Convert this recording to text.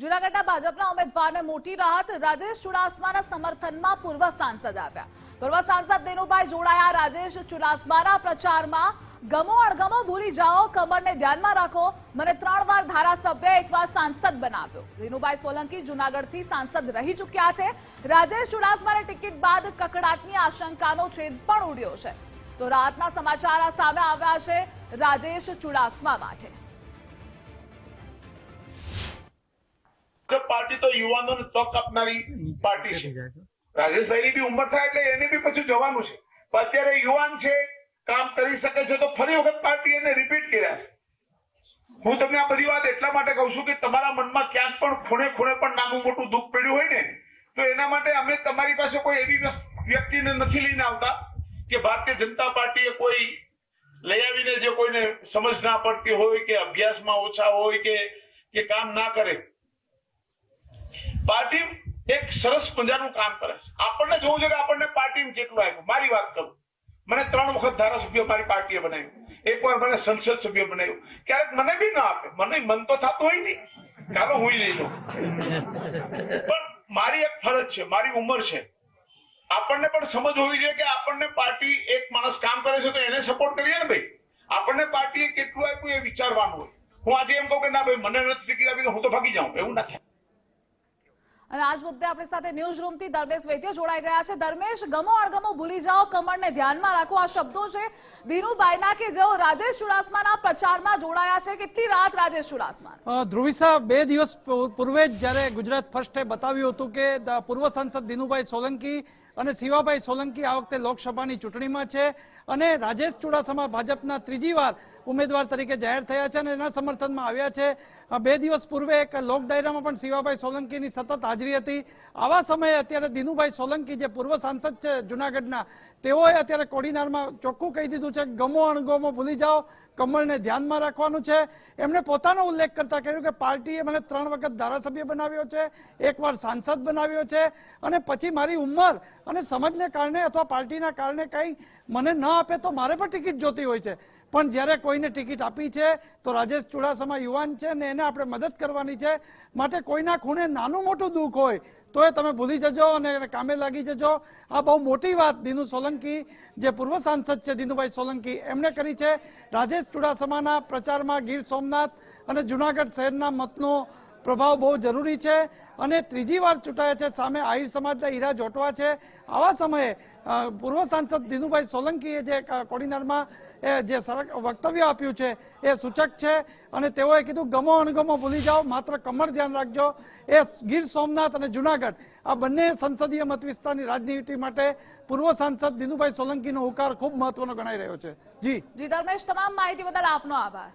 જૂનાગઢના ભાજપના ઉમેદવારને મોટી રાહત રાજેશ ચુડાસમાના સમર્થનમાં પૂર્વ સાંસદ આવ્યા. પૂર્વ સાંસદ દિનુભાઈ જોડાયા રાજેશ ચુડાસમાના પ્રચારમાં, ગમો અણગમો ભૂલી જાઓ કમરને ધ્યાનમાં રાખો. મને ત્રણ વાર ધારાસભ્ય એકવાર સાંસદ બનાવ્યો. દિનુભાઈ સોલંકી જૂનાગઢથી સાંસદ રહી ચૂક્યા છે. રાજેશ ચુડાસમાની ટિકિટ બાદ કકડાટની આશંકાનો છેદ પણ ઉડ્યો છે. તો રાહતના સમાચાર સામે આવ્યા છે રાજેશ ચુડાસમા માટે. પાર્ટી તો યુવાનોને તક આપનારી પાર્ટી છે. રાજેશભાઈની બી ઉંમર થાય એટલે એને બી પછી જવાનું છે. પણ અત્યારે યુવાન છે, કામ કરી શકે છે, તો ફરી વખત પાર્ટી એને રિપીટ કર્યા હું તમને આ બધી વાત એટલા માટે કહું છું કે તમારા મનમાં ક્યાંક પણ ખૂણે ખૂણે પણ નાનું મોટું દુઃખ પડ્યું હોય ને, તો એના માટે અમે તમારી પાસે કોઈ એવી વ્યક્તિને નથી લઈને આવતા કે ભારતીય જનતા પાર્ટીએ કોઈ લઈ આવીને જે કોઈને સમજ ના પડતી હોય કે અભ્યાસમાં ઓછા હોય કે કામ ના કરે. પાર્ટી એક સરસ મજાનું કામ કરે છે. આપણને જોવું છે કે આપણને પાર્ટીને કેટલું આવ્યું મારી વાત કરું. મને ત્રણ વખત ધારાસભ્ય મારી પાર્ટીએ બનાવ્યું. એક વાર મને સંસદ સભ્ય બનાવ્યું. ક્યારેક મને બી ના આપે. મને મન તો થતું હોય નહીં ચાલો હું લઈ લઉં. પણ મારી એક ફરજ છે. મારી ઉંમર છે. આપણને પણ સમજ હોવી જોઈએ કે આપણને પાર્ટી એક માણસ કામ કરે છે તો એને સપોર્ટ કરીએ ને ભાઈ. આપણને પાર્ટીએ કેટલું આપ્યું એ વિચારવાનું હોય. હું આજે એમ કહું કે ના ભાઈ, મને નથી ટિકિટ આપી હું તો ભાગી જાઉં. એવું ના થાય અને આજ મુદ્દે આપણી સાથે ન્યૂઝ રૂમથી ધર્મેશ વૈદ્ય જોડાઈ ગયા છે. ધર્મેશ, ગમો અણગમો ભૂલી જાઓ કમરને ધ્યાનમાં રાખો. આ શબ્દો છે ધીરુભાઈના કે જેઓ રાજેશ ચુડાસમાના પ્રચારમાં જોડાયા છે. કેટલી રાત રાજેશ ચુડાસમા ધ્રુવિસા બે દિવસ પૂર્વે જ જ્યારે ગુજરાત ફર્સ્ટે બતાવ્યું હતું કે પૂર્વ સાંસદ ધીનુભાઈ સોલંકી અને શિવાભાઈ સોલંકી આ વખતે લોકસભાની ચૂંટણીમાં છે અને રાજેશ ચુડાસમા ભાજપના ત્રીજી વાર ઉમેદવાર તરીકે જાહેર થયા છે અને એના સમર્થનમાં આવ્યા છે. બે દિવસ પૂર્વે એક લોક ડાયરામાં પણ શિવાભાઈ સોલંકીની સતત હાજરી હતી. આવા સમયે અત્યારે દિનુભાઈ સોલંકી જે પૂર્વ સાંસદ છે જુનાગઢના, તેઓએ અત્યારે કોડીનારમાં ચોખ્ખું કહી દીધું છે, ગમો અણગમો ભૂલી જાઓ, કમળને ધ્યાનમાં રાખવાનું છે. એમણે પોતાનો ઉલ્લેખ કરતા કહ્યું કે પાર્ટીએ મને ત્રણ વખત ધારાસભ્ય બનાવ્યો છે એકવાર સાંસદ બનાવ્યો છે અને પછી મારી ઉંમર અને સમજને કારણે અથવા પાર્ટીના કારણે કંઈ મને ન આપે તો મારે પણ ટિકિટ જોતી હોય છે. પણ જ્યારે કોઈને ટિકિટ આપી છે, તો રાજેશ ચુડાસમા યુવાન છે ને એને આપણે મદદ કરવાની છે. માટે કોઈના ખૂણે નાનું મોટું દુઃખ હોય, તો એ તમે ભૂલી જજો અને કામે લાગી જજો. આ બહુ મોટી વાત દિનુ સોલંકી, જે પૂર્વ સાંસદ છે દિનુભાઈ સોલંકી, એમણે કરી છે. રાજેશ ચુડાસમાના પ્રચારમાં ગીર સોમનાથ અને જુનાગઢ શહેરના મતનો પ્રભાવ બહુ જરૂરી છે અને ત્રીજી વાર ચૂંટાયા છે. સામે આહિર સમાજના હીરા જોટવા છે. આવા સમયે પૂર્વ સાંસદ દિનુભાઈ સોલંકીએ જે કોડીનારમાં જે વક્તવ્ય આપ્યું છે એ સૂચક છે અને તેઓએ કીધું, ગમો અણગમો ભૂલી જાઓ, માત્ર કમર ધ્યાન રાખજો. એ ગીર સોમનાથ અને જુનાગઢ, આ બંને સંસદીય મત વિસ્તારની રાજનીતિ માટે પૂર્વ સાંસદ દિનુભાઈ સોલંકીનો હુકાર ખૂબ મહત્વનો ગણાઈ રહ્યો છે. જી. જી, ધર્મેશ, તમામ માહિતી બદલ આપનો આભાર.